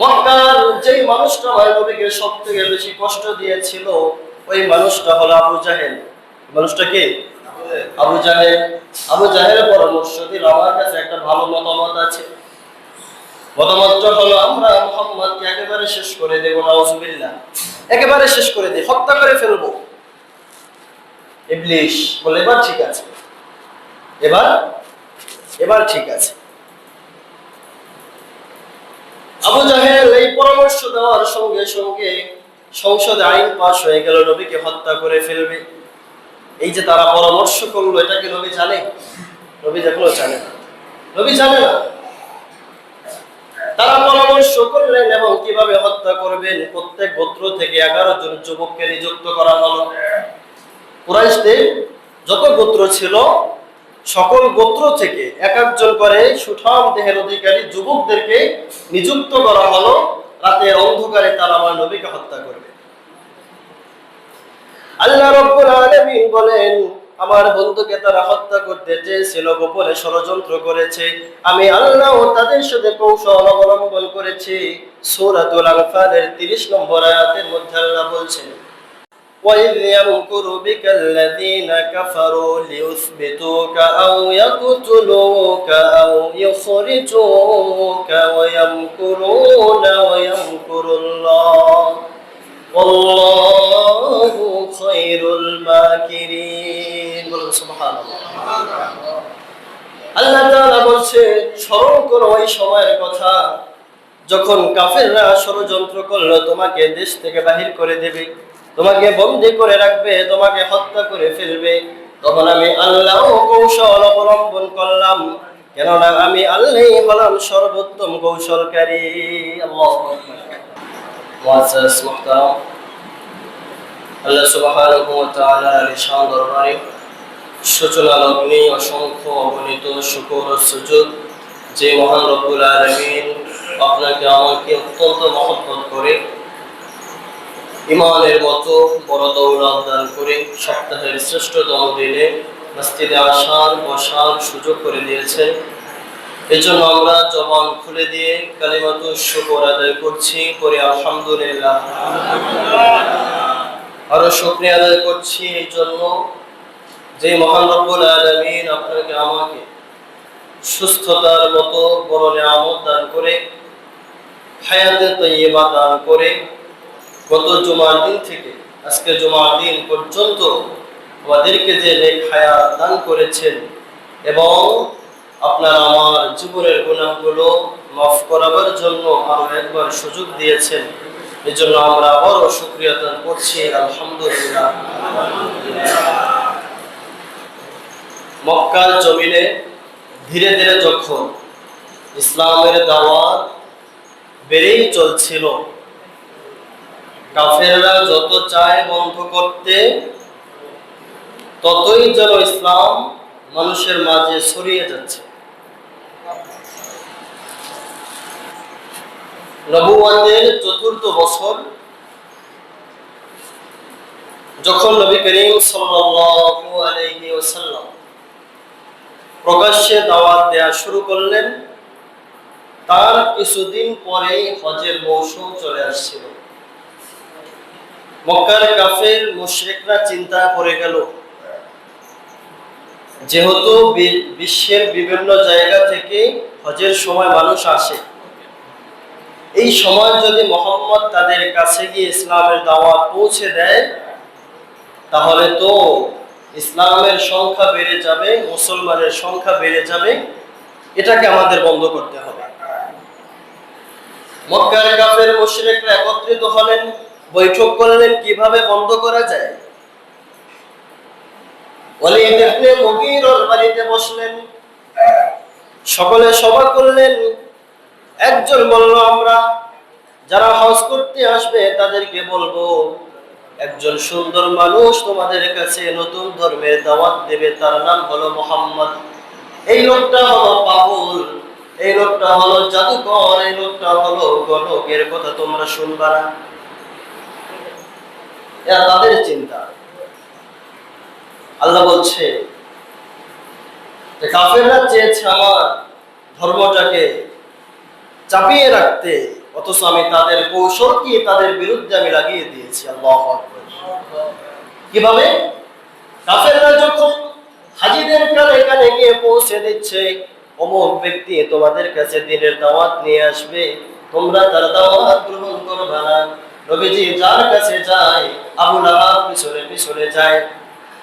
মক্কার যেই মানুষটা আমার নবীকে সব থেকে বেশি কষ্ট দিয়েছিল ওই মানুষটা হলো আবু জাহেল। মানুষটা কে? আবু জাহেল। আবু জাহেল পরামর্শ দিল, আমার কাছে একটা ভালো মতামত আছে। মতামতটা হলো, আমরা মোহাম্মদকে একেবারে শেষ করে দেব, নাউজুবিল্লাহ। একেবারে শেষ করে দিই, হত্যা করে ফেলব। ইবলিশ বলে, এবার ঠিক আছে। এবার এবার ঠিক আছে। আবু জাহেল এই পরামর্শ দেওয়ার সঙ্গে সঙ্গে সংসদে আইন পাশ হয়ে গেল, নবীকে হত্যা করে ফেলবে। এই যে তারা পরামর্শ করল, এটা কি নবী জানে? নবী এখনও জানে না। নবী জানে না। তারা পরামর্শ করলেন এবং কীভাবে হত্যা করবেন? প্রত্যেক গোত্র থেকে এগারো জন যুবককে নিযুক্ত করা হলো। কুরাইশদের যত গোত্র ছিল সকল গোত্র থেকে এক একজন করে সুঠাম দেহের অধিকারী যুবকদেরকে নিযুক্ত করা হলো। রাতের অন্ধকারে তারা আমার নবীকে হত্যা করবে। আল্লাহ রব্বুল আলামিন বলেন, আমার বন্ধুকে তারা হত্যা করতে চেয়েছিল, গোপনে ষড়যন্ত্র করেছে। আমি আল্লাহ তাদের সাথে কৌশল অবলম্বন করেছি। সূরাতুল আনফালের 30 নম্বর আয়াতের মধ্যে আল্লাহ বলছেন وإذ يمكر بك الذين كفروا ليثبتوك أو يقتلوك أو يخرجوك ويمكرون ويمكر الله والله خير الماكرين বলুন সুবহানাল্লাহ আল্লাহ তাআলা বলছে স্মরণ করো ওই সময়ের কথা যখন কাফেররা ষড়যন্ত্র করলো তোমাকে দেশ থেকে বাহির করে দেবে তোমাকে বন্দি করে রাখবে, তোমাকে হত্যা করে ফেলবে। তখন আমি আল্লাহ কৌশল অবলম্বন করলাম। কেননা আমি আল্লাহ হলাম সর্বোত্তম কৌশলকারী। আল্লাহু সূচনা অসংখ্য অগণিত শুকর সুজুদ যে মহান আপনাকে আমাকে অত্যন্ত মহব্বত করে। ইমানের মতো বড় দৌলত দান করে সপ্তাহের শ্রেষ্ঠতম দিনে মসজিদে আসার বসার সুযোগ করে দিয়েছেন এই জন্য আমরা জবান খুলে দিয়ে কালিমাতু শুকর আদায় করছি করে আলহামদুলিল্লাহ। আরও শুক্রিয়া আদায় করছি এই জন্য যে মহান রব্বুল আলামিন আপনাকে আমাকে সুস্থতার মতো বড় নিয়ামত দান করে, হায়াতে তৈবা দান করে গত জুমার দিন থেকে আজকে জুমার দিন পর্যন্ত আমাদেরকে যে হায়াত দান করেছেন এবং আপনার আমার জীবনের গুণাগুলো মাফ করাবার জন্য আরও একবার সুযোগ দিয়েছেন এই জন্য আমরা আবারও শুক্রিয়া দান করছি, আলহামদুলিল্লাহ। মক্কার জমিনে ধীরে ধীরে যখন ইসলামের দাওয়াত বেড়েই চলছিল কাফেররা যত চায় বন্ধ করতে, ততই যেন ইসলাম মানুষের মাঝে ছড়িয়ে যাচ্ছে। নবুয়াতের চতুর্থ বছর, যখন নবী করিম সাল্লাল্লাহু প্রকাশ্যে দাওয়াত দেয়া শুরু করলেন, তার কিছুদিন পরেই হজের মৌসুম চলে আসছিল। মক্কার কাফের মুশরিকরা চিন্তা করে গেল। যেহেতু বিশ্বের বিভিন্ন জায়গা থেকে হজের সময় মানুষ আসে। এই সময় যদি মোহাম্মদ তাদের কাছে গিয়ে ইসলামের দাওয়াত পৌঁছে দেয়, তাহলে তো ইসলামের সংখ্যা বেড়ে যাবে, মুসলমানের সংখ্যা বেড়ে যাবে। এটাকে আমাদের বন্ধ করতে হবে। মক্কার কাফের মুশরিকরা একত্রিত হলেন। বৈঠক করলেন কীভাবে বন্ধ করা যায়? বাড়িতে বসলেন। সকলে সভা করলেন। একজন বলল, আমরা যারা হজ করতে আসবে তাদেরকে বলব, একজন সুন্দর মানুষ তোমাদের কাছে নতুন ধর্মের দাওয়াত দেবে, তার নাম হলো মোহাম্মদ। এই লোকটা হলো পাগল, এই লোকটা হলো জাদুকর, এই লোকটা হলো গণক এর কথা তোমরা শুনবা না। এরা তাদের চিন্তা। আল্লাহ বলছে কাফেররা চেয়েছে আমার ধর্মটাকে চাপিয়ে রাখতে, অথচ আমি তাদের কৌশলকে তাদের বিরুদ্ধে আমি লাগিয়ে দিয়েছি? আল্লাহ কীভাবে? কাফেররা যখন হাজিদের কানে কানে গিয়ে পৌঁছে দিচ্ছে, অমুক ব্যক্তি তোমাদের কাছে দিনের দাওয়াত নিয়ে আসবে, তোমরা তার দাওয়াত গ্রহণ করবে না। নবীজি যার কাছে যায়, আবু লাহাব পিছনে পিছনে যায়।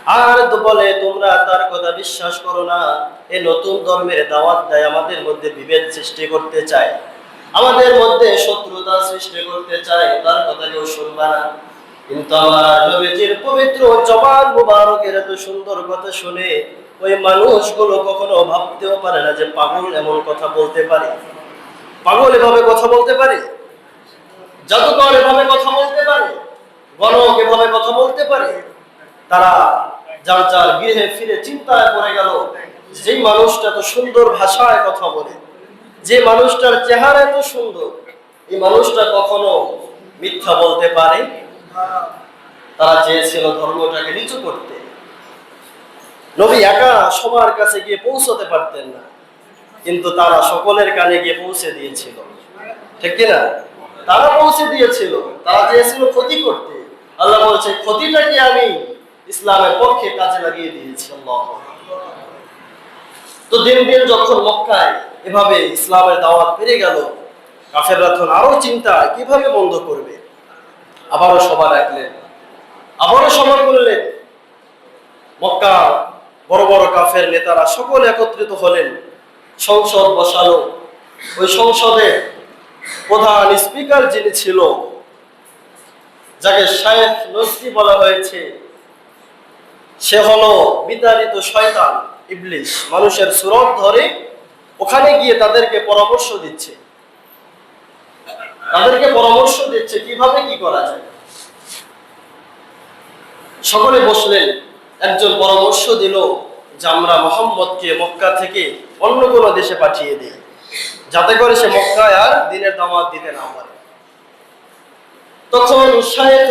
আর তো বলে, তোমরা তার কথা বিশ্বাস করো না। এই নতুন ধর্মের দাওয়াত দেয় আমাদের মধ্যে বিভেদ সৃষ্টি করতে চায়। আমাদের মধ্যে শত্রুতা সৃষ্টি করতে চায়, তার কথা কেউ শুনবা না। কিন্তু আমার নবীজির পবিত্র জবান মুবারকের এত সুন্দর কথা শুনে ওই মানুষগুলো কখনো ভাবতেও পারে না যে পাগল এমন কথা বলতে পারে। পাগল এভাবে কথা বলতে পারে? জাদুকর এভাবে কথা বলতে পারে, গণক এভাবে কথা বলতে পারে, তারা যার যার গৃহে ফিরে চিন্তায় পড়ে গেল যে মানুষটা এত সুন্দর ভাষায় কথা বলে, যে মানুষটার চেহারা এত সুন্দর, এই মানুষটা কখনো মিথ্যা বলতে পারে। তারা চেয়েছিল ধর্মটাকে নিচু করতে। নবী একা সবার কাছে গিয়ে পৌঁছতে পারতেন না, কিন্তু তারা সকলের কানে গিয়ে পৌঁছে দিয়েছিল। ঠিক কিনা? তারা পৌঁছে দিয়েছিল, তারা চেয়েছিল ক্ষতি করতে। আল্লাহ বলছে ক্ষতিটাকে আমি ইসলামের পক্ষে কাজে লাগিয়ে দিয়েছি, আল্লাহ তো দিন দিন যখন মক্কায় এভাবে ইসলামের দাওয়াত বেড়ে গেল, কাফেররা তখন আরও চিন্তা কীভাবে বন্ধ করবে? আবারও সভা রাখলেন আবারও সভা করলেন। মক্কা বড় বড় কাফের নেতারা সকলে একত্রিত হলেন। সংসদ বসালো। ওই সংসদে প্রধান স্পিকার যিনি ছিল, যাকে শায়েখ নসরি বলা হয়েছে, সে হলো বিতাড়িত শয়তান ইবলিশ মানুষের সুরত ধরে ওখানে গিয়ে তাদেরকে পরামর্শ দিচ্ছে। তাদেরকে পরামর্শ দিচ্ছে কীভাবে কি করা যায়। সকলে বসলেন, একজন পরামর্শ দিল যে আমরা মোহাম্মদকে মক্কা থেকে অন্য কোনো দেশে পাঠিয়ে দিই। যাতে করে সে মক্কায় আর দিনের দামাত দিতে না পারে। তখন শায়েখ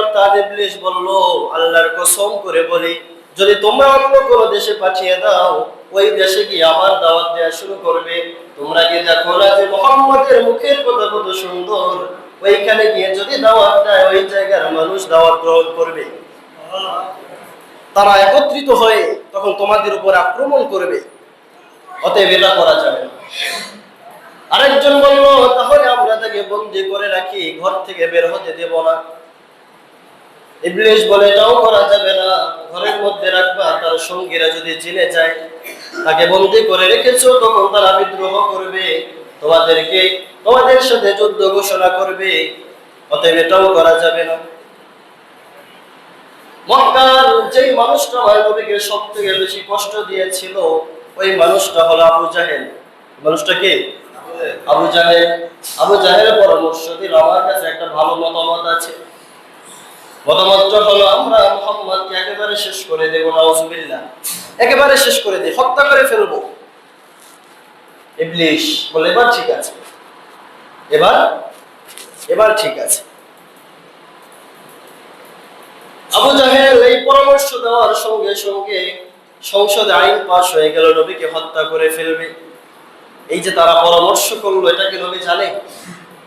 অর্থাৎ ইবলিশ বলল, আল্লাহর কসম করে বলি, যদি তোমরা অন্য কোনো দেশে পাঠিয়ে দাও, ওই দেশে গিয়ে আবার দাওয়াত দেওয়া শুরু করবে। তোমরা কি দেখো না যে মোহাম্মদের মুখের কথা কত সুন্দর। ওইখানে গিয়ে যদি দাওয়াত দেয়, ওই জায়গার মানুষ দাওয়াত গ্রহণ করবে। তারা একত্রিত হয়ে তখন তোমাদের উপর আক্রমণ করবে। অতএব এটা করা যাবে না। আরেকজন বলল, তাহলে আমরা তাকে বন্দি করে রাখি, ঘর থেকে বের হতে দেব না। ইবলিশ বলে, এটাও করা যাবে না। ঘরের মধ্যে রাখবা, তার সঙ্গীরা যদি যায়, তাকে বন্দি করে রেখেছো, তখন তারা বিদ্রোহ করবে। তোমাদেরকে, তোমাদের সাথে যুদ্ধ ঘোষণা করবে, অতএব এটাও করা যাবে না। মক্কার যেই মানুষটা আমার নবীকে সব থেকে বেশি কষ্ট দিয়েছিল, ওই মানুষটা হলো আবু জাহেল। মানুষটা কে? আবু আবু পরামর্শ দিল, আমার কাছে একটা ভালো মতামত আছে। মতামতটা হলো, আমরা মোহাম্মদকে একেবারে শেষ করে দেবো একেবারে শেষ করে দিই, হত্যা করে ফেলব। ইবলিশ বলে, এবার ঠিক আছে। এবার এবার ঠিক আছে। আবু জাহেল এই পরামর্শ দেওয়ার সঙ্গে সঙ্গে সংসদে আইন পাশ হয়ে গেল, নবীকে হত্যা করে ফেলবে। এই যে তারা পরামর্শ করল, এটা কি নবী জানে?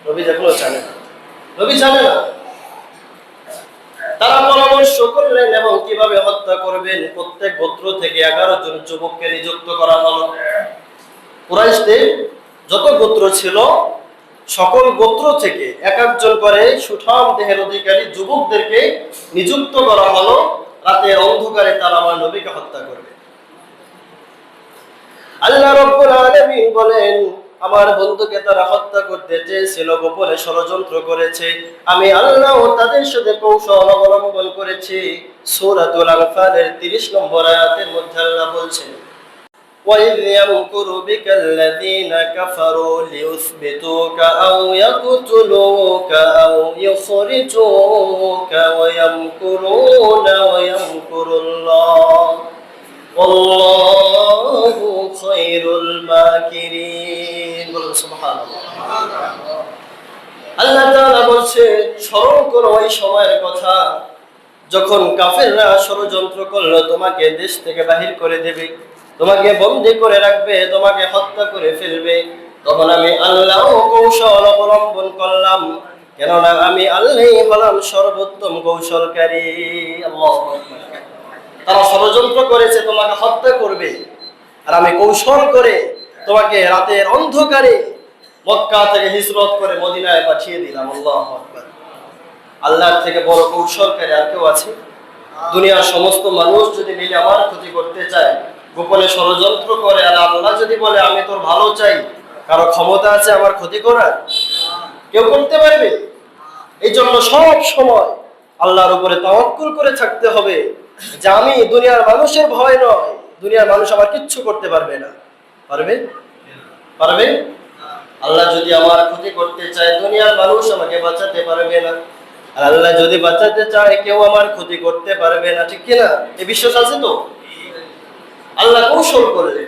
নবী এখনও জানে। নবী জানে না। তারা পরামর্শ করলেন এবং কীভাবে হত্যা করবেন? প্রত্যেক গোত্র থেকে এগারো জন যুবককে নিযুক্ত করা হলো। কুরাইশদের যত গোত্র ছিল, সকল গোত্র থেকে এক একজন করে সুঠাম দেহের অধিকারী যুবকদেরকে নিযুক্ত করা হলো। রাতের অন্ধকারে তারা আমার নবীকে হত্যা করবে। আল্লাহ রব্বুল আলামিন বলেন আমার বন্ধুকে তারা হত্যা করতে চেয়েছিল গোপনে ষড়যন্ত্র করেছে আমি আল্লাহ তাদের সাথে কৌশল অবলম্বন করেছি সূরাতুল আনফালের 30 নম্বর আয়াতের মধ্যে আল্লাহ বলছেন وإذ يمكر بك الذين كفروا ليثبتوك أو يقتلوك أو يخرجوك ويمكرون ويمكر الله والله خير الماكرين বলুন সুবহানাল্লাহ আল্লাহ তাআলা বলছে স্মরণ করো ওই সময়ের কথা যখন কাফেররা ষড়যন্ত্র করলো তোমাকে দেশ থেকে বাহির করে দেবে তোমাকে বন্দি করে রাখবে তোমাকে হত্যা করে ফেলবে তখন আমি আল্লাহ কৌশল অবলম্বন করলাম কেননা আমি আল্লাহ হলাম সর্বোত্তম কৌশলকারী আল্লাহু আকবার। তারা ষড়যন্ত্র করেছে, তোমাকে হত্যা করবে। আর আমি কৌশল করে তোমাকে রাতের অন্ধকারে মক্কা থেকে হিজরত করে মদিনায় পাঠিয়ে দিলাম। আল্লাহ আল্লাহর থেকে বড় কৌশলকারী আর কেউ আছে? দুনিয়ার সমস্ত মানুষ যদি মিলে আমার ক্ষতি করতে চায়, গোপনে ষড়যন্ত্র করে, আর আল্লাহ যদি বলে, আমি তোর ভালো চাই, কারও ক্ষমতা আছে আমার ক্ষতি করার? কেউ করতে পারবে? এই জন্য সব সময় আল্লাহর উপরে তাওয়াক্কুল করে থাকতে হবে। যে আমি দুনিয়ার মানুষের ভয় নয়, দুনিয়ার মানুষ আমার কিচ্ছু করতে পারবে না। পারবে? পারবে? আল্লাহ যদি আমার ক্ষতি করতে চায়, দুনিয়ার মানুষ আমাকে বাঁচাতে পারবে না। আর আল্লাহ যদি বাঁচাতে চায়, কেউ আমার ক্ষতি করতে পারবে না। ঠিক কিনা? এ বিশ্বাস আছে তো? আল্লাহ কৌশল করলেন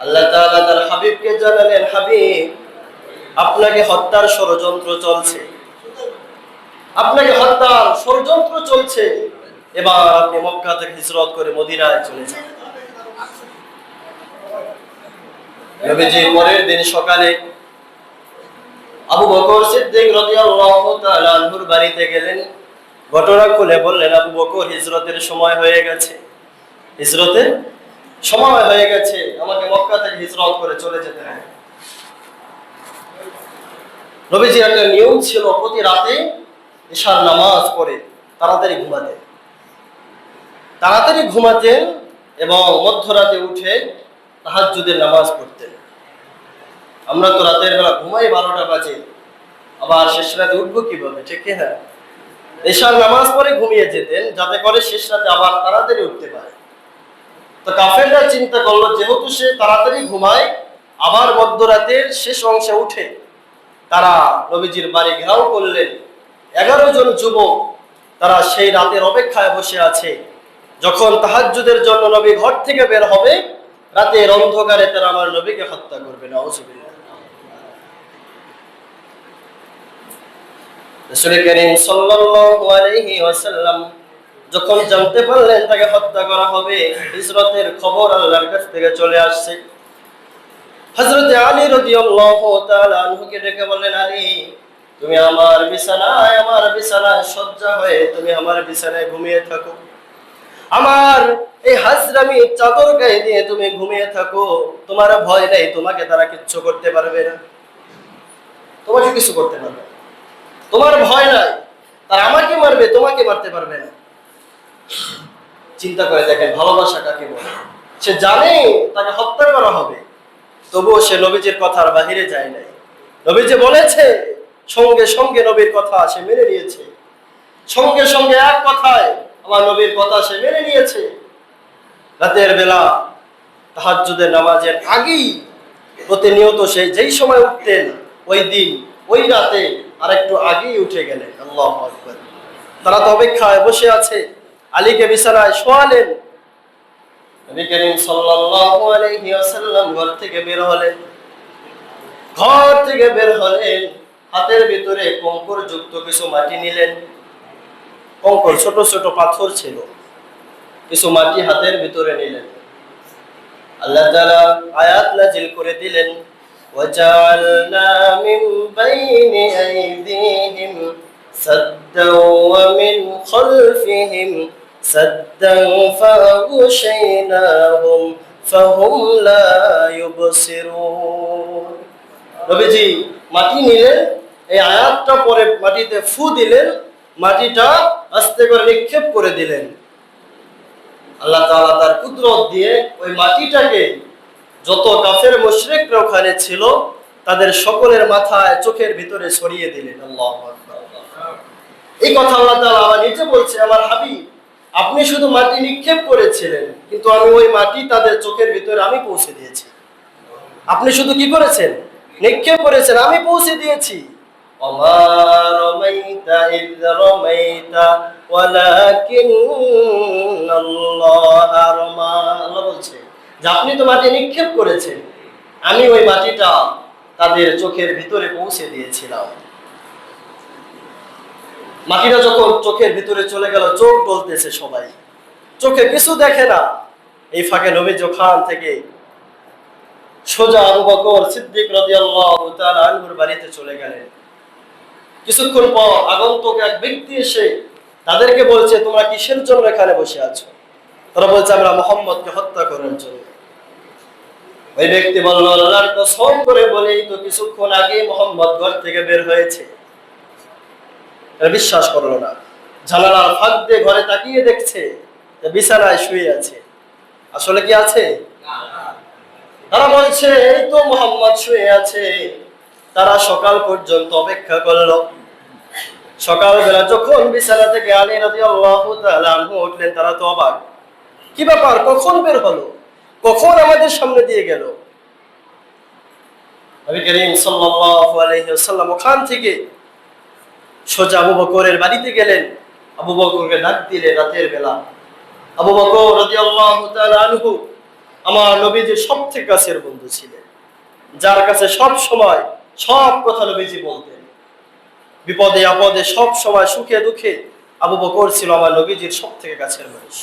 আল্লাহ তাআলা তার হাবিবকে জানালেন, হাবিব, আপনাকে হত্যার ষড়যন্ত্র চলছে। আপনাকে হত্যার ষড়যন্ত্র চলছে। এবার আপনি মক্কা থেকে হিজরত করে মদিনায় চলে যান। নবীজি পরের দিন সকালে আবু বকর সিদ্দিক রাদিয়াল্লাহু তাআলা আনহুর বাড়িতে গেলেন। ঘটনা খুলে বললেন, আবু বকর, হিজরতের সময় হয়ে গেছে। হিজরতের সময় হয়ে গেছে। আমাকে মক্কা থেকে হিজরত করে চলে যেতে হবে। একটা নিয়ম ছিল, প্রতি রাতে ঈশার নামাজ পড়ে তাড়াতাড়ি ঘুমাতেন তাড়াতাড়ি ঘুমাতেন এবং মধ্যরাতে উঠে তাহাজ্জুদের নামাজ পড়তেন আমরা তো রাতের বেলা ঘুমাই বারোটা বাজে, আবার শেষ রাতে উঠবো কীভাবে, ঠিক না? এশার নামাজ পড়ে ঘুমিয়ে যেতেন, যাতে করে শেষ রাতে আবার তাড়াতাড়ি উঠতে পারে। তো কাফেররা চিন্তা করল, যেহেতু সে তাড়াতাড়ি ঘুমায়, আবার মধ্যরাতের শেষ অংশে উঠে, তারা নবীজির বাড়ি ঘেরাও করলেন। এগারো জন যুবক তারা সেই রাতের অপেক্ষায় বসে আছে। যখন তাহাজ্জুদের জন্য নবী ঘর থেকে বের হবে, রাতের অন্ধকারে তারা আমার নবীকে হত্যা করবে না যখন জানতে পারলেন তাকে হত্যা করা হবে, হিজরতের খবর আল্লাহর কাছ থেকে চলে আসছে। হযরত আলী আনহুকে ডেকে বললেন, আলী, তুমি আমার বিছানায় আমার বিছানায় শয্যা হয়ে তুমি আমার বিছানায় ঘুমিয়ে থাকো। আমার এই হাজরামি চাদর গায়ে দিয়ে তুমি ঘুমিয়ে থাকো। তোমার ভয় নেই, তোমাকে তারা কিচ্ছু করতে পারবে না। তোমাকে কিছু করতে পারবে। তোমার ভয় নাই, তারা আমাকে মারবে, তোমাকে মারতে পারবে না। চিন্তা করে দেখেন ভালোবাসা কাকে বলে সে জানে তাকে হত্যা করা হবে, তবুও সে নবীজির কথার বাহিরে যায় নাই। নবী যে বলেছে, সঙ্গে সঙ্গে নবীর কথা সে মেনে নিয়েছে। সঙ্গে সঙ্গে এক কথায় আমার নবীর কথা সে মেনে নিয়েছে। রাতের বেলা তাহাজ্জুদের নামাজের আগেই প্রতিনিয়ত সে যেই সময় উঠতেন, ওই দিন, ওই রাতে আর একটু আগেই উঠে গেলেন। আল্লাহ তারা তো অপেক্ষায় বসে আছে। আলীকে বিছানায় শোয়ালেন। ঘর থেকে বের হলেন। ঘর থেকে বের হলেন। হাতের ভিতরে কঙ্কর যুক্ত কিছু মাটি নিলেন। কঙ্কর ছোট ছোট পাথর ছিল কিছু মাটি হাতের ভিতরে নিলেন আল্লাহ তাআলা আয়াত নাজিল করে দিলেন وجعلنا من بين أيديهم سدا ومن خلفهم سدا فأغشيناهم فهم لا يبصرون নবীজি মাটি নিলেন এই আয়াতটা পরে মাটিতে ফু দিলেন মাটিটা আস্তে করে নিক্ষেপ করে দিলেন। আল্লাহ তাআলা তার কুদরত দিয়ে ওই মাটিটাকে যত কাফের মুশরিকরা ওখানে ছিল, তাদের সকলের মাথায় চোখের ভিতরে ছড়িয়ে দিলেন। আল্লাহু এই কথা আল্লাহ তাআলা আবার নিচে বলছে, আমার হাবিব, আপনি শুধু মাটি নিক্ষেপ করেছিলেন, কিন্তু আমি ওই মাটি তাদের চোখের ভিতরে আমি পৌঁছে দিয়েছি। আপনি শুধু কি করেছেন? নিক্ষেপ করেছেন, আমি পৌঁছে দিয়েছি। وما رميت إذ رميت ولكن الله رمى আল্লাহ বলছে যে আপনি তো মাটি নিক্ষেপ করেছেন আমি ওই মাটিটা তাদের চোখের ভিতরে পৌঁছে দিয়েছিলাম মাটিটা যখন চোখের ভিতরে চলে গেল চোখ ডলতেছে সবাই চোখে কিছু দেখে না এই ফাঁকে নবী ওখান থেকে সোজা আবু বকর সিদ্দিক রাদিয়াল্লাহু তাআলা আনহুর বাড়িতে চলে গেলেন কিছুক্ষণ পর আগন্তুক এক ব্যক্তি এসে তাদেরকে বলছে তোমরা কিসের জন্য এখানে বসে আছো? তারা বলছে আমরা মোহাম্মদকে হত্যা করার জন্য। ওই ব্যক্তি বলল আল্লাহর কসম করে বলেই তো কিছুক্ষণ আগে মোহাম্মদ ঘর থেকে বের হয়েছে। বিশ্বাস করল না। জানালার ফাঁক দিয়ে ঘরে তাকিয়ে দেখছে যে বিছানায় শুয়ে আছে। আসলে কি আছে? তারা বলছে এই তো মোহাম্মদ শুয়ে আছে। তারা সকাল পর্যন্ত অপেক্ষা করল। সকালবেলা যখন বিছানা থেকে আলী তাআলা আনহু উঠলেন, তারা তো অবাক। কি ব্যাপার? কখন বের হলো? কখন আমাদের সামনে দিয়ে গেল? নবী করিম সাল্লাল্লাহু আলাইহি ওখান থেকে সোজা আবু বকরের বাড়িতে গেলেন। আবু বকরকে ডাক দিলেন রাতের বেলা। আবু বকর রাদিয়াল্লাহু তাআলা আনহু আমার নবীজির সবথেকে কাছের বন্ধু ছিলেন। যার কাছে সব সময় সব কথা নবীজি বলতেন। বিপদে আপদে সব সময় সুখে দুঃখে আবু বকর ছিল আমার নবীজির সব থেকে কাছের মানুষ।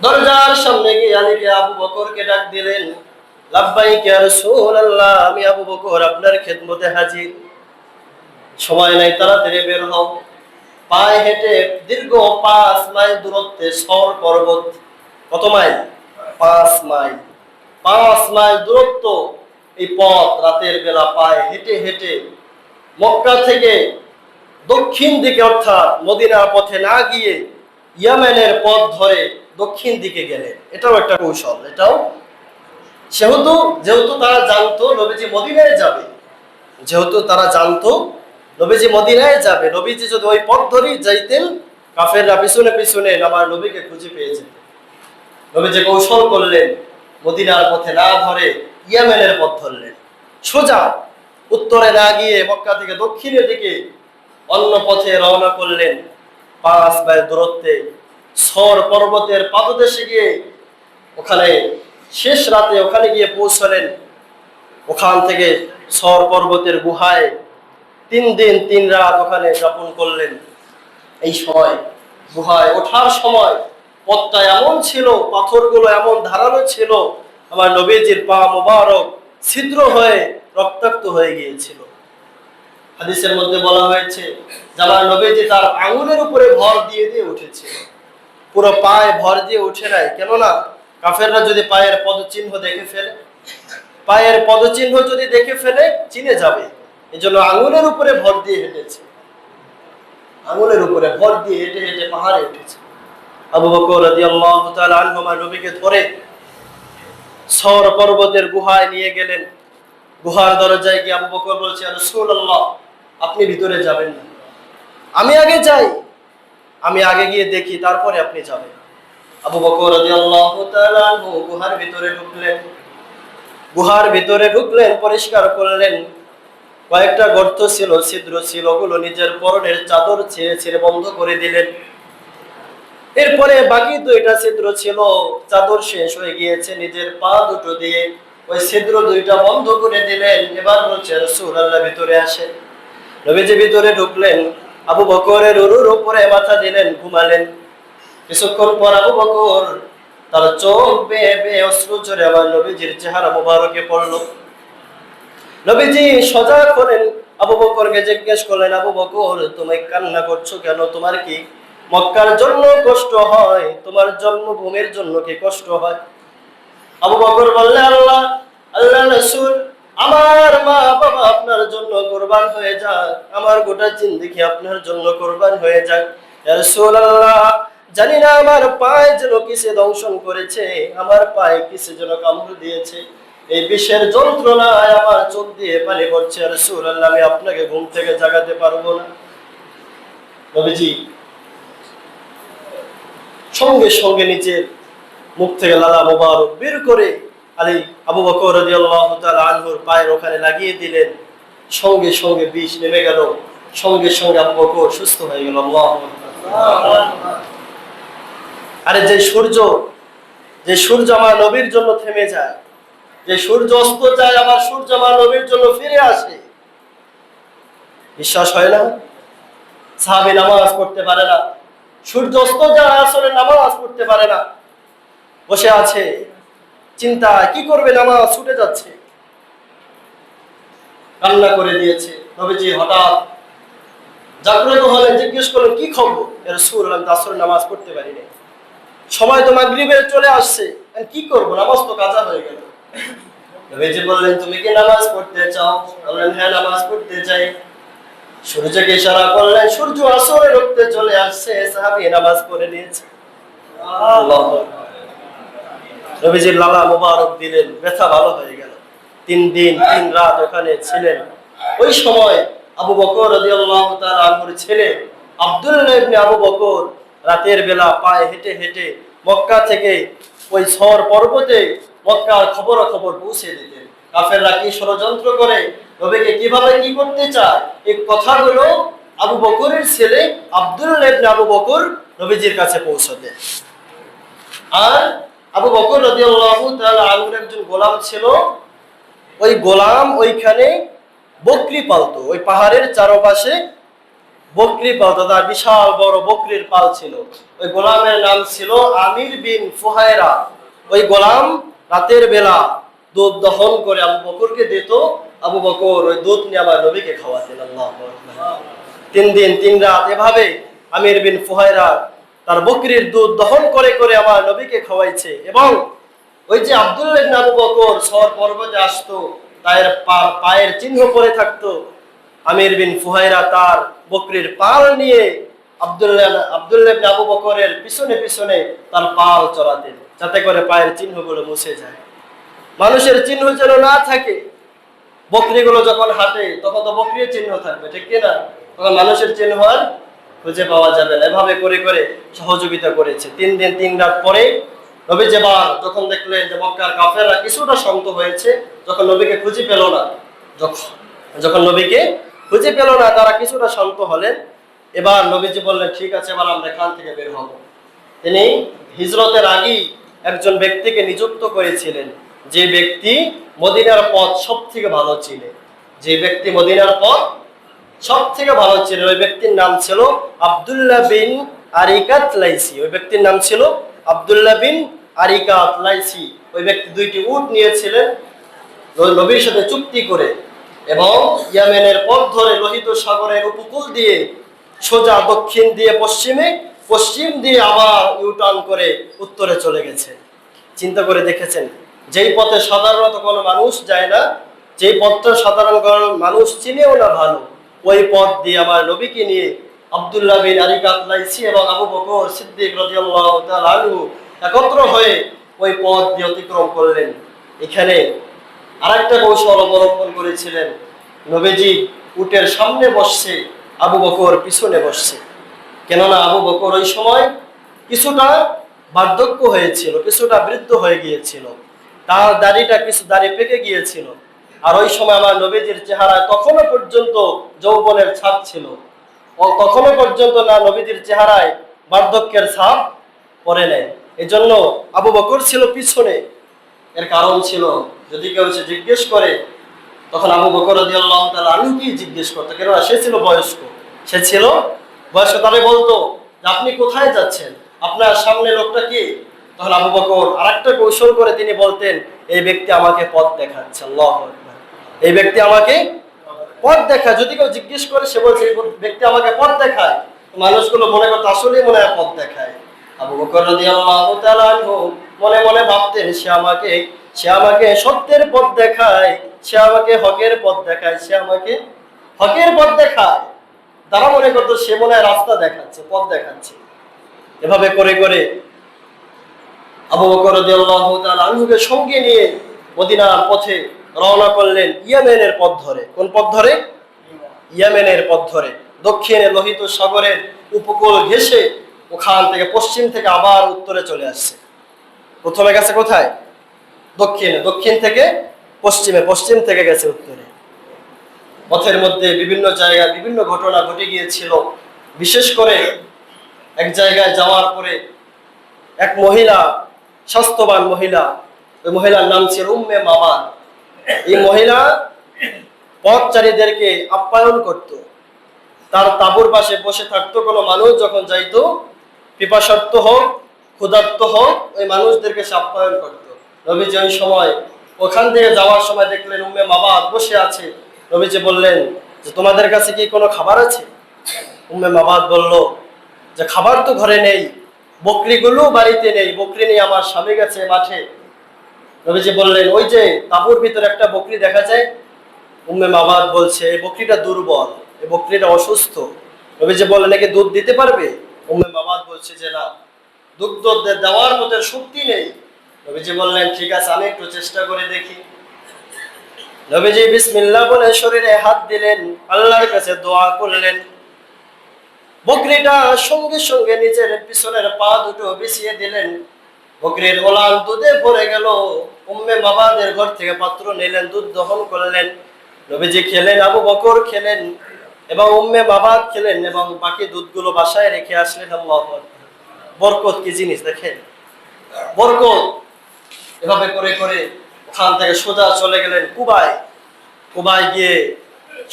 দরজার সামনে গিয়ে আলীকে আবু বকরকে ডাক দিলেন রাসূলুল্লাহ, আমি আবু বকর আপনার খেদমতে হাজির। সময় নাই, তাড়াতাড়ি বের হও। পায়ে হেঁটে দীর্ঘ পাঁচ মাইল দূরত্বে সর পর্বত, কত মাইল? পাঁচ মাইল। পাঁচ মাইল দূরত্ব এই পথ রাতের বেলা পায়ে হেঁটে হেঁটে মক্কা থেকে দক্ষিণ দিকে অর্থাৎ মদিনার পথে না গিয়ে ইয়ামেনের পথ ধরে দক্ষিণ দিকে গেলেন। এটাও একটা কৌশল, এটাও সেহেতু যেহেতু তারা জানতো নবীজি মদিনায় যাবে, যেহেতু তারা জানতো নবীজি মদিনায় যাবে, নবীজি যদি ওই পথ ধরেই যাইতেন, কাফেররা পিছনে পিছনে আমার নবীকে খুঁজে পেয়ে পেয়েছে নবীজি কৌশল করলেন, মদিনার পথে না ধরে ইয়ামেনের পথ ধরলেন সোজা উত্তরে না গিয়ে মক্কা থেকে দক্ষিণের দিকে অন্য পথে রওনা করলেন পাঁচ মাইল দূরত্বে সর পর্বতের পাদদেশে গিয়ে। ওখানে শেষ রাতে ওখানে গিয়ে পৌঁছলেন। ওখান থেকে সর পর্বতের গুহায় তিন দিন তিন রাত ওখানে যাপন করলেন। এই সময় গুহায় ওঠার সময় পথটা এমন ছিল, পাথরগুলো এমন ধারালো ছিল আমার নবীজির পা মোবারক ছিদ্র হয়ে রক্তাক্ত হয়ে গিয়েছিল। হাদিসের মধ্যে বলা হয়েছে আমার নবীজি তার আঙুলের উপরে ভর দিয়ে দিয়ে উঠেছে, পুরো পায়ে ভর দিয়ে উঠে নাই। কেননা, কাফেররা যদি পায়ের পদচিহ্ন দেখে ফেলে, পায়ের পদচিহ্ন যদি দেখে ফেলে, চিনে যাবে। এই জন্য আঙুলের উপরে ভর দিয়ে হেঁটেছে। আঙুলের উপরে ভর দিয়ে হেঁটে হেঁটে পাহাড়ে উঠেছে। আবু বকর রাদিয়াল্লাহু তাআলা আনহু আমার নবীকে ধরে সর পর্বতের গুহায় নিয়ে গেলেন। গুহার দরজায় গিয়ে আবু বকর বলছে রাসূলুল্লাহ, আপনি ভিতরে যাবেন না। আমি আগে যাই, আমি আগে গিয়ে দেখি, তারপরে আপনি যাবেন। আবু বকর গুহার ভিতরে ঢুকলেন। গুহার ভিতরে ঢুকলেন, পরিষ্কার করলেন। কয়েকটা গর্ত ছিল, ছিদ্র ছিল, ওগুলো নিজের পরনের চাদর ছেড়ে ছেড়ে বন্ধ করে দিলেন। এরপরে বাকি দুইটা ছিদ্র ছিল, চাদর শেষ হয়ে গিয়েছে, নিজের পা দুটো দিয়ে। ওই ছিদ্র দুইটা বন্ধ করে দিলেন, এবার বলছে রসুল্লাহ ভিতরে আসেন। নবীজি ভিতরে ঢুকলেন, আবু বকরের উরুর উপরে মাথা দিলেন, ঘুমালেন। কিছুক্ষণ পর আবু বকর তার চোখ বেয়ে বেয়ে অশ্রু ঝরে আমার নবীজির চেহারা মুবারকে পড়ল। নবীজি সজাগ করেন আবু বকরকে জিজ্ঞেস করলেন, আবু বকর, তুমি কান্না করছ কেন? তোমার কি মক্কার জন্য কষ্ট হয়, তোমার জন্মভূমির জন্য কি কষ্ট হয়? আবু বকর বললে, আল্লাহ আল্লাহ রসুল, আমার মা বাবা আপনার জন্য কোরবান হয়ে যাক, আমার গোটা জিন্দিগি আপনার জন্য কোরবান হয়ে যাক। ইয়া রাসূলুল্লাহ, জানি না আমার পায়ে যেন কিসে দংশন করেছে, আমার পায়ে কিসে যেন কামড় দিয়েছে। এই বিষের যন্ত্রণায় আমার চোখ দিয়ে পানি পড়ছে। আর রাসূলুল্লাহ, আমি আপনাকে ঘুম থেকে জাগাতে পারব না। নবীজি সঙ্গে সঙ্গে নিজের মুখ থেকে লালা মোবারক বের করে আলী আবু বকর রাদিয়াল্লাহু তাআলা আনহুর পায়ের ওখানে লাগিয়ে দিলেন। সঙ্গে সঙ্গে বিষ নেমে গেল। সঙ্গে সঙ্গে আবু বকর সুস্থ হয়ে গেল। আরে যে সূর্য যে সূর্য আমার নবীর জন্য থেমে যায়, যে সূর্য অস্ত যায় আমার সূর্য আমার নবীর জন্য ফিরে আসে। বিশ্বাস হয় না? সাহাবি নামাজ পড়তে পারে না। সূর্য অস্ত যায় আসলে নামাজ পড়তে পারে না, বসে আছে চিন্তা কি করবে? নামাজ ছুটে যাচ্ছে। কান্না করে দিয়েছে। নবীজি হঠাৎ জাগ্রত হলেন, জিজ্ঞেস করলেন, কি খবর? এর সুর আমি তাসরের নামাজ পড়তে পারি না সময় তো মাগরিবের চলে আসছে। কি করব? নামাজ তো কাজা হয়ে গেল। বললেন, তুমি কি নামাজ পড়তে চাও? বললেন হ্যাঁ নামাজ পড়তে চাই। সূর্যকে ইশারা করলেন সূর্য আসরে রক্তে চলে আসছে, সাহাবী নামাজ পড়ে নিয়েছে। নবীজির লালা মোবারক দিলেন, ব্যথা ভালো হয়ে গেল। তিন দিন, তিন রাত ওখানে ছিলেন। ওই সময় আবু বকর রাদিয়াল্লাহু তাআলা আনহুর ছেলে আব্দুল্লাহ ইবনে আবু বকর রাতের বেলা পায়ে হেঁটে হেঁটে মক্কা থেকে ওই সর পর্বতে মক্কার খবর খবর পৌঁছে দিতেন কাফেররা কি ষড়যন্ত্র করে নবীকে কীভাবে কি করতে চায়? এই কথাগুলো আবু বকরের ছেলে আব্দুল্লাহ ইবনে আবু বকর নবীজির কাছে পৌঁছাতে। আর আবু বকর রাদিয়াল্লাহু তাআলা একজন গোলাম ছিল। ওই গোলাম ওইখানে বকরি পালতো। ওই পাহাড়ের চারপাশে বকরি পালতো। তার বিশাল বড় বকরির পাল ছিল। ওই গোলামের নাম ছিল আমির বিন ফুহায়রা। ওই গোলাম রাতের বেলা দুধ দহন করে আবু বকরকে দিত। আবু বকর ওই দুধ নিয়ে আমার নবীকে খাওয়াতেন, আল্লাহ তিন দিন, তিন রাত এভাবে আমির বিন ফুহায়রা তার বকরির দুধ দহন করে করে আমার নবীকে খাওয়াইছে এবং ওই যে আব্দুল্লাহ আবু বকর সর পর্বতে আসতো, তার পায়ের চিহ্ন পরে থাকতো, আমির বিন ফুহাইরা তার বকরির পাল নিয়ে আব্দুল্লাহ আব্দুল্লাহ আবু বকরের পিছনে পিছনে তার পাল চড়াতেন, যাতে করে পায়ের চিহ্নগুলো মুছে যায়। মানুষের চিহ্ন যেন না থাকে বকরিগুলো যখন হাঁটে, তখন তো বকরির চিহ্ন থাকবে, ঠিক কিনা? তখন মানুষের চিহ্ন আর খুঁজে পাওয়া যাবে না। এভাবে করে করে সহযোগিতা করেছে। তিন দিন, তিন রাত পরে নবী যেবার যখন দেখলেন যে মক্কার কাফেররা কিছুটা শান্ত হয়েছে, যখন নবীকে খুঁজে পেল না, যখন যখন নবীকে খুঁজে পেল না, তারা কিছুটা শান্ত হলেন। এবার নবীজি বললেন, ঠিক আছে, এবার আমরা এখান থেকে বের হব। তিনি হিজরতের আগেই একজন ব্যক্তিকে নিযুক্ত করেছিলেন। যে ব্যক্তি মদিনার পথ সব থেকে ভালো ছিলেন যে ব্যক্তি মদিনার পথ সব থেকে ভালো ছিলেন ওই ব্যক্তির নাম ছিল আব্দুল্লাহ বিন আরিকাত লাইসি। ওই ব্যক্তির নাম ছিল আবদুল্লাহ বিন আরিকাত লাইসি। ওই ব্যক্তি দুইটি উট নিয়েছিলেন নবীর সাথে চুক্তি করে এবং ইয়ামেনের পথ ধরে লোহিত সাগরের উপকূল দিয়ে সোজা দক্ষিণ দিয়ে পশ্চিমে, পশ্চিম দিয়ে আবার ইউটার্ন করে উত্তরে চলে গেছে। চিন্তা করে দেখেছেন যেই পথে সাধারণত কোনো মানুষ যায় না, যেই পথটা সাধারণ কোনো মানুষ চিনেও না ভালো, ওই পথ দিয়ে আমার নবীকে নিয়ে আব্দুল্লাহ বিন আরিকাত লাইসি এবং আবু বকর সিদ্দিক রাদিয়াল্লাহু তাআলা আনহু একত্র হয়ে ওই পথ দিয়ে অতিক্রম করলেন। এখানে আরেকটা কৌশল অবলম্বন করেছিলেন। নবীজি উটের সামনে বসছে, আবু বকর পিছনে বসছে। কেননা আবু বকর ওই সময় কিছুটা বার্ধক্য হয়েছিল, কিছুটা বৃদ্ধ হয়ে গিয়েছিল। তার দাড়িটা কিছু দাড়ি পেকে গিয়েছিল। আর ওই সময় আমার নবীজির চেহারায় তখনও পর্যন্ত যৌবনের ছাপ ছিল। ও তখনও পর্যন্ত না নবীজির চেহারায় বার্ধক্যের ছাপ পড়ে নেয় এজন্য আবু বকর ছিল পিছনে। এর কারণ ছিল, যদি কেউ সে জিজ্ঞেস করে, তখন আবু বকর রাদিয়াল্লাহু তাআলা আনহুকেই জিজ্ঞেস করতো? কেননা সে ছিল বয়স্ক। সে ছিল বয়স্ক। তারে বলতো আপনি কোথায় যাচ্ছেন? আপনার সামনে লোকটা কি? তখন আবু বকর আর একটা কৌশল করে তিনি বলতেন, এই ব্যক্তি আমাকে পথ দেখাচ্ছে, আল্লাহু এই ব্যক্তি আমাকে পথ দেখায়। যদি কেউ জিজ্ঞেস করে, সে বলছে, এই ব্যক্তি আমাকে পথ দেখায়? মানুষগুলো মনে করতো, আসলেই মনে হয় পথ দেখায়। আবু বকর রাদিয়াল্লাহু তাআলা মনে মনে ভাবতেন, সে আমাকে সে আমাকে সত্যের পথ দেখায়, সে আমাকে হকের পথ দেখায়, সে আমাকে হকের পথ দেখায়। তারা মনে করতো, সে মনে হয় রাস্তা দেখাচ্ছে, পথ দেখাচ্ছে। এভাবে করে করে আবু বকর আনহুকে সঙ্গে নিয়ে মদিনার পথে রওনা করলেন ইয়ামেনের পথ ধরে। কোন পথ ধরে? ইয়ামেনের পথ ধরে। দক্ষিণে লোহিত সাগরের উপকূল ঘেঁষে ওখান থেকে পশ্চিম থেকে আবার উত্তরে চলে আসছে। প্রথমে গেছে কোথায়? দক্ষিণে। দক্ষিণ থেকে পশ্চিমে। পশ্চিম থেকে গেছে উত্তরে। পথের মধ্যে বিভিন্ন জায়গায় বিভিন্ন ঘটনা ঘটে গিয়েছিল। বিশেষ করে এক জায়গায় যাওয়ার পরে এক মহিলা স্বাস্থ্যবান মহিলা, ওই মহিলার নাম ছিল উম্মে মামান। এই মহিলা পথচারীদেরকে আপ্যায়ন করত। তার তাঁবুর পাশে বসে থাকতো কোনো মানুষ, যখন যাইতো, পিপাসার্থ হোক, ক্ষুধার্ত হোক, ওই মানুষদেরকে সে আপ্যায়ন করত। নবীজি ওই সময় ওখান থেকে যাওয়ার সময় দেখলেন উম্মে মাবাদ বসে আছে। নবীজি বললেন, যে তোমাদের কাছে কি কোনো খাবার আছে? উম্মে মাবাদ বলল, যে খাবার তো ঘরে নেই। বকরিগুলো বাড়িতে নেই। বকরি নিয়ে আমার স্বামী গেছে মাঠে। নবীজি বললেন, ওই যে তাঁবুর ভিতরে একটা বকরি দেখা যায়? উম্মে মাবাদ বলছে, এই বকরিটা দুর্বল, এই বকরিটা অসুস্থ। নবীজি বললেন নাকি দুধ দিতে পারবে? উম্মে মাবাদ বলছে, যে না দুগ্ধ দে- দেওয়ার মতো শক্তি নেই। নবীজি বললেন, ঠিক আছে, আমি একটু চেষ্টা করে দেখি। নবীজি বিসমিল্লাহ বলে শরীরে হাত দিলেন, আল্লাহর কাছে দোয়া করলেন। বকরিটা সঙ্গে সঙ্গে নিজের পিছনের পা দুটো বিছিয়ে দিলেন। বকরির ওলান দুধে ভরে গেল। উম্মে বাবাদের ঘর থেকে পাত্র নিলেন, দুধ দহন করলেন। নবীজি খেলেন, আবু বকর খেলেন এবং উম্মে বাবা খেলেন এবং বাকি দুধগুলো বাসায় রেখে আসলেন আল্লাহ বরকত কি জিনিস দেখেন? বরকত। এভাবে করে করে ওখান থেকে সোজা চলে গেলেন কুবায়। কুবায় গিয়ে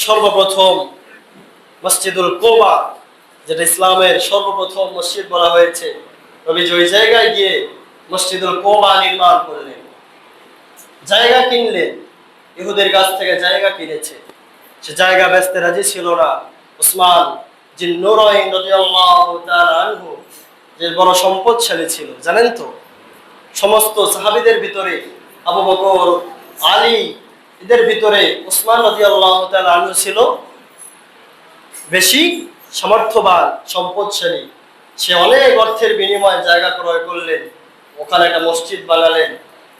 সর্বপ্রথম মসজিদুল কোবা যেটা ইসলামের সর্বপ্রথম মসজিদ বলা হয়েছে। নবীজি ওই জায়গায় গিয়ে মসজিদুল কোবা নির্মাণ করলেন। জায়গা কিনলেন। ইহুদের কাছ থেকে জায়গা কিনেছে। সে জায়গা বেচতে রাজি ছিল না। উসমান যে বড় সম্পদশালী ছিল, জানেন তো? সমস্ত সাহাবিদের ভিতরে আবু বকর, আলী, এদের ভিতরে উসমান তাআলা আনহু ছিল। বেশি সামর্থ্যবান সম্পদশালী সে অনেক অর্থের বিনিময়ে জায়গা ক্রয় করলেন। ওখানে একটা মসজিদ বানালেন।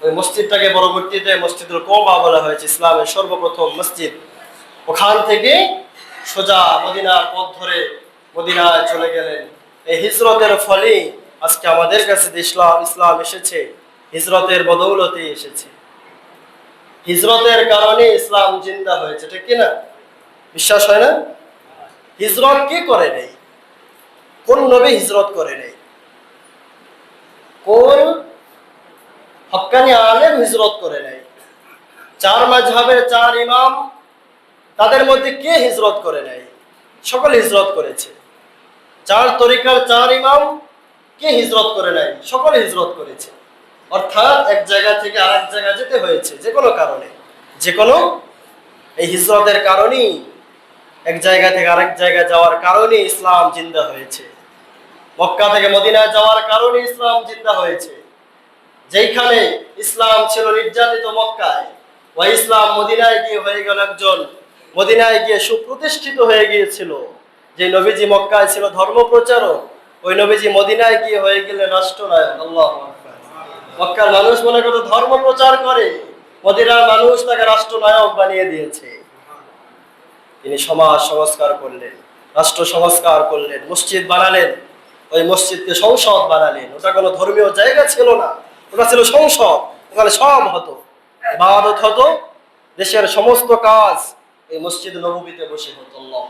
ওই মসজিদটাকে পরবর্তীতে মসজিদুল কোবা বলা হয়েছে, ইসলামের সর্বপ্রথম মসজিদ। ওখান থেকে সোজা মদিনার পথ ধরে মদিনায় চলে গেলেন। এই হিজরতের ফলেই আজকে আমাদের কাছে ইসলাম ইসলাম এসেছে, হিজরতের বদৌলতে এসেছে। হিজরতের কারণে ইসলাম জিন্দা হয়েছে, ঠিক কিনা? বিশ্বাস হয় না? হিজরত কে করে নেই? কোন নবী হিজরত করে নেই? কোন হক্কানি আলেম হিজরত করে নেই? চার মাঝহাবের চার ইমাম, তাদের মধ্যে কে হিজরত করে নেই? সকল হিজরত করেছে। চার তরিকার চার ইমাম, কে হিজরত করে নাই? সকলে হিজরত করেছে। অর্থাৎ এক জায়গা থেকে আরেক জায়গা যেতে হয়েছে যে কোনো কারণে। যে কোনো এই হিজরতের কারণেই এক জায়গা থেকে আরেক জায়গায় যাওয়ার কারণে ইসলাম জিন্দা হয়েছে। মক্কা থেকে মদিনায় যাওয়ার কারণে ইসলাম জিন্দা হয়েছে। যেইখানে ইসলাম ছিল নির্যাতিত মক্কায়, ওই ইসলাম মদিনায় গিয়ে হয়ে গেল একজন, মদিনায় গিয়ে সুপ্রতিষ্ঠিত হয়ে গিয়েছিল। যে নবীজি মক্কায় ছিল ধর্ম প্রচারক, ওই নবীজি মদিনায় গিয়ে হয়ে গেলেন রাষ্ট্রনায়ক। আল্লাহ মক্কার মানুষ মনে করতো ধর্ম প্রচার করে, মদিনার মানুষ তাকে রাষ্ট্রনায়ক বানিয়ে দিয়েছে। তিনি সমাজ সংস্কার করলেন, রাষ্ট্র সংস্কার করলেন, মসজিদ বানালেন, ওই মসজিদকে সংসদ বানালেন ওটা কোনো ধর্মীয় জায়গা ছিল না, ওটা ছিল সংসদ, ওখানে সব হতো ইবাদত হতো, দেশের সমস্ত কাজ এই মসজিদ নবীতে বসে হতো, আল্লাহু।